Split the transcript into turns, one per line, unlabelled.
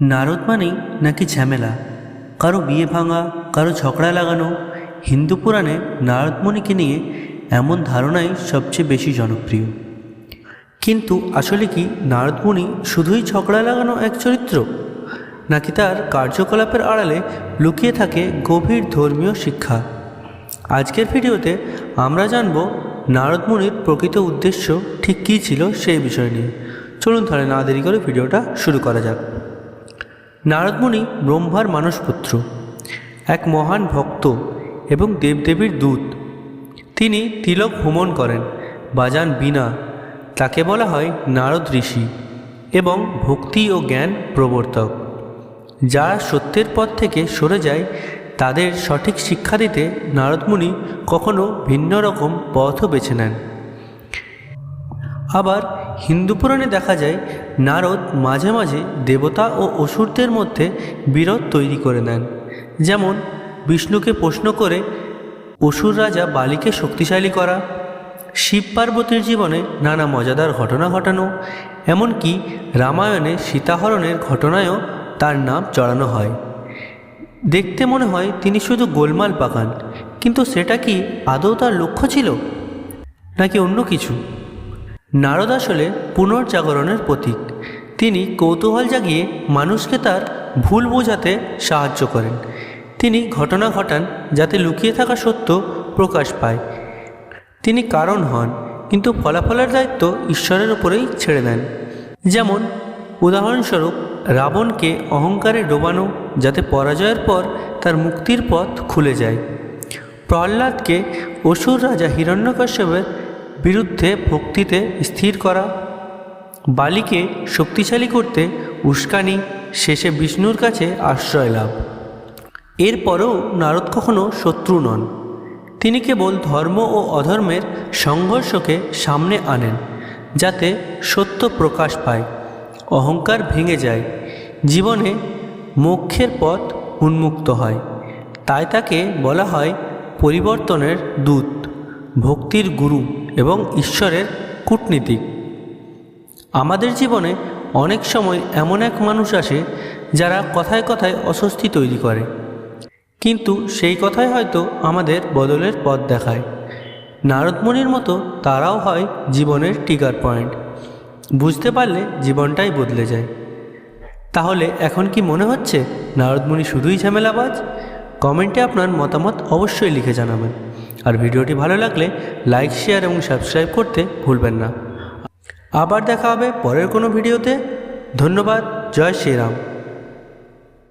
নারদ মানেই নাকি ঝামেলা। কারও বিয়ে ভাঙা, কারও ঝগড়া লাগানো, হিন্দু পুরাণে নারদমণিকে নিয়ে এমন ধারণাই সবচেয়ে বেশি জনপ্রিয়। কিন্তু আসলে কি নারদমণি শুধুই ঝগড়া লাগানো এক চরিত্র? নাকি তার কার্যকলাপের আড়ালে লুকিয়ে থাকে গভীর ধর্মীয় শিক্ষা? আজকের ভিডিওতে আমরা জানব নারদমণির প্রকৃত উদ্দেশ্য ঠিক কী ছিল সেই বিষয় নিয়ে। চলুন তাহলে না দেরি করে ভিডিওটা শুরু করা যাক। নারদমণি ব্রহ্মার মানসপুত্র, এক মহান ভক্ত এবং দেবদেবীর দূত। তিনি তিলক ভ্রমণ করেন, বাজান বিনা তাকে বলা হয় নারদ ঋষি এবং ভক্তি ও জ্ঞান প্রবর্তক। যারা সত্যের পথ থেকে সরে যায়, তাদের সঠিক শিক্ষা দিতে নারদমুনি কখনো ভিন্ন রকম পথও বেছে নেন। আবার হিন্দু পুরাণে দেখা যায়, নারদ মাঝে মাঝে দেবতা ও অসুরদের মধ্যে বিরোধ তৈরি করে নেন। যেমন, বিষ্ণুকে প্রশ্ন করে, অসুর রাজা বালিকে শক্তিশালী করা, শিব পার্বতীর জীবনে নানা মজাদার ঘটনা ঘটানো, এমনকি রামায়ণে সীতাহরণের ঘটনায়ও তার নাম চড়ানো হয়। দেখতে মনে হয় তিনি শুধু গোলমাল পাকান, কিন্তু সেটা কি আদৌ তার লক্ষ্য ছিল? নাকি অন্য কিছু? নারদ আসলে পুনর্জাগরণের প্রতীক। তিনি কৌতূহল জাগিয়ে মানুষকে তার ভুল বোঝাতে সাহায্য করেন। তিনি ঘটনা ঘটান যাতে লুকিয়ে থাকা সত্য প্রকাশ পায়। তিনি কারণ হন, কিন্তু ফলাফলের দায়িত্ব ঈশ্বরের উপরেই ছেড়ে দেন। যেমন, উদাহরণস্বরূপ, রাবণকে অহংকারে ডোবানো যাতে পরাজয়ের পর তার মুক্তির পথ খুলে যায়। প্রহ্লাদকে অসুর রাজা হিরণ্যকশ্যপের বিরুদ্ধে ভক্তিতে স্থির করা, বালিকে শক্তিশালী করতে উস্কানি, শেষে বিষ্ণুর কাছে আশ্রয় লাভ। এরপরেও নারদ কখনো শত্রু নন। তিনি কেবল ধর্ম ও অধর্মের সংঘর্ষকে সামনে আনেন, যাতে সত্য প্রকাশ পায়, অহংকার ভেঙে যায়, জীবনে মোক্ষের পথ উন্মুক্ত হয়। তাই তাকে বলা হয় পরিবর্তনের দূত, ভক্তির গুরু। এবং ঈশ্বরের কূটনীতিক আমাদের জীবনে অনেক সময় এমন এক মানুষ আসে যারা কথায় কথায় অস্বস্তি তৈরি করে। কিন্তু সেই কথাই হয়তো আমাদের বদলের পথ দেখায়। নারদমণির মতো তারাও হয় জীবনের টিকার পয়েন্ট বুঝতে পারলে জীবনটাই বদলে যায়। তাহলে এখন কি মনে হচ্ছে নারদমণি শুধুই ঝামেলাবাজ? কমেন্টে আপনার মতামত অবশ্যই লিখে জানাবেন। আর ভিডিওটি ভালো লাগলে লাইক, শেয়ার এবং সাবস্ক্রাইব করতে ভুলবেন না। আবার দেখা হবে পরের কোনো ভিডিওতে। ধন্যবাদ, জয় শ্রীরাম।